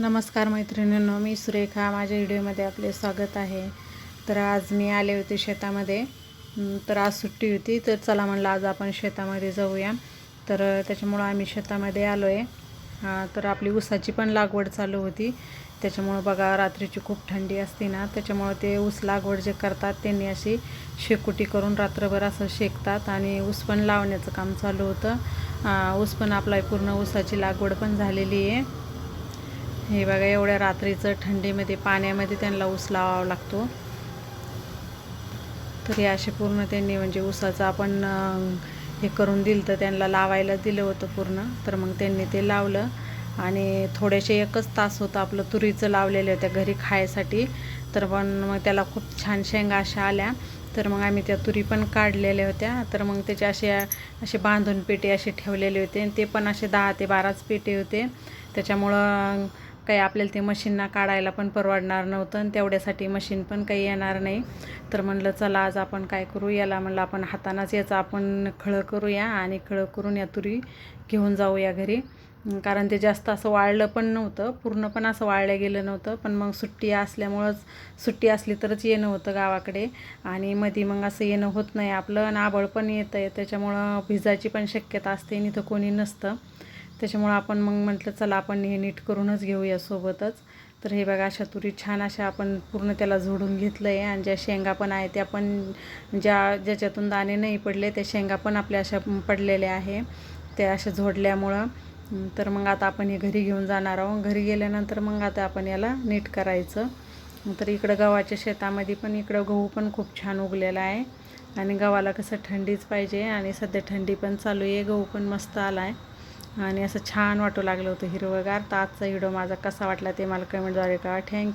नमस्कार मैत्रिणींनो मी सुरेखा. माझ्या व्हिडिओमध्ये आपले स्वागत आहे. तर आज मी आले होते शेतामध्ये. तर आज सुट्टी होती. तर चला म्हणलं आज आपण शेतामध्ये जाऊया. तर त्याच्यामुळं आम्ही शेतामध्ये आलो आहे तर आपली ऊसाची पण लागवड चालू होती. त्याच्यामुळं बघा रात्रीची खूप थंडी असते ना. त्याच्यामुळं ते ऊस लागवड जे करतात त्यांनी अशी शेकोटी करून रात्रभर असं शेकतात आणि ऊस पण लावण्याचं काम चालू होतं. ऊस पण आपला पूर्ण ऊसाची लागवड पण झालेली आहे. हे बघा एवढ्या रात्रीचं थंडीमध्ये पाण्यामध्ये त्यांना ऊस लावावा लागतो. तर हे असे पूर्ण त्यांनी म्हणजे ऊसाचं आपण हे करून दिलं तर त्यांना लावायला दिलं होतं पूर्ण. तर मग त्यांनी ते लावलं. आणि थोडेसे एकच तास होतं आपलं तुरीचं लावलेलं होत्या घरी खायसाठी. तर पण मग त्याला खूप छान शेंगा अशा आल्या. तर मग आम्ही त्या तुरी पण काढलेल्या होत्या. तर मग त्याचे असे असे बांधून पेटे असे ठेवलेले होते. आणि ते पण असे दहा ते बाराच पेटे होते. त्याच्यामुळं काही आपल्याला ते मशीनना काढायला पण परवडणार नव्हतं आणि तेवढ्यासाठी मशीन पण काही येणार नाही. तर म्हणलं चला आज आपण काय करू? याला म्हणलं आपण हातानाच याचं आपण खळं करूया आणि खळं करून या तुरी घेऊन जाऊया घरी. कारण ते जास्त असं वाळलं पण नव्हतं पूर्ण पण असं वाळलं गेलं नव्हतं. पण मग सुट्टी असल्यामुळंच सुट्टी असली तरच येणं होतं गावाकडे. आणि मध्ये मग असं येणं होत नाही आपलं आणि आबळ पण येतं आहे त्याच्यामुळं भिजायची पण शक्यता असते आणि इथं कोणी नसतं. त्याच्यामुळं आपण मग म्हटलं चला आपण हे नीट करूनच घेऊया सोबतच. तर हे बघा अशा तुरी छान अशा आपण पूर्ण त्याला झोडून घेतलं आहे आणि ज्या शेंगा पण आहे त्या पण ज्या ज्याच्यातून दाणे नाही पडले त्या शेंगा पण आपल्या अशा पडलेल्या आहे त्या अशा झोडल्यामुळं. तर मग आता आपण हे घरी घेऊन जाणार आहोत. घरी गेल्यानंतर मग आता आपण याला नीट करायचं. तर इकडं गव्हाच्या शेतामध्ये पण इकडं गहू पण खूप छान उगलेला आहे. आणि गव्हाला कसं थंडीच पाहिजे. आणि सध्या थंडी पण चालू आहे. गहू पण मस्त आला आहे आणि असं छान वाटू लागलं होतं हिरवंगार. तर आजचा व्हिडिओ माझा कसा वाटला ते मला कमेंटद्वारे कळा थँक्यू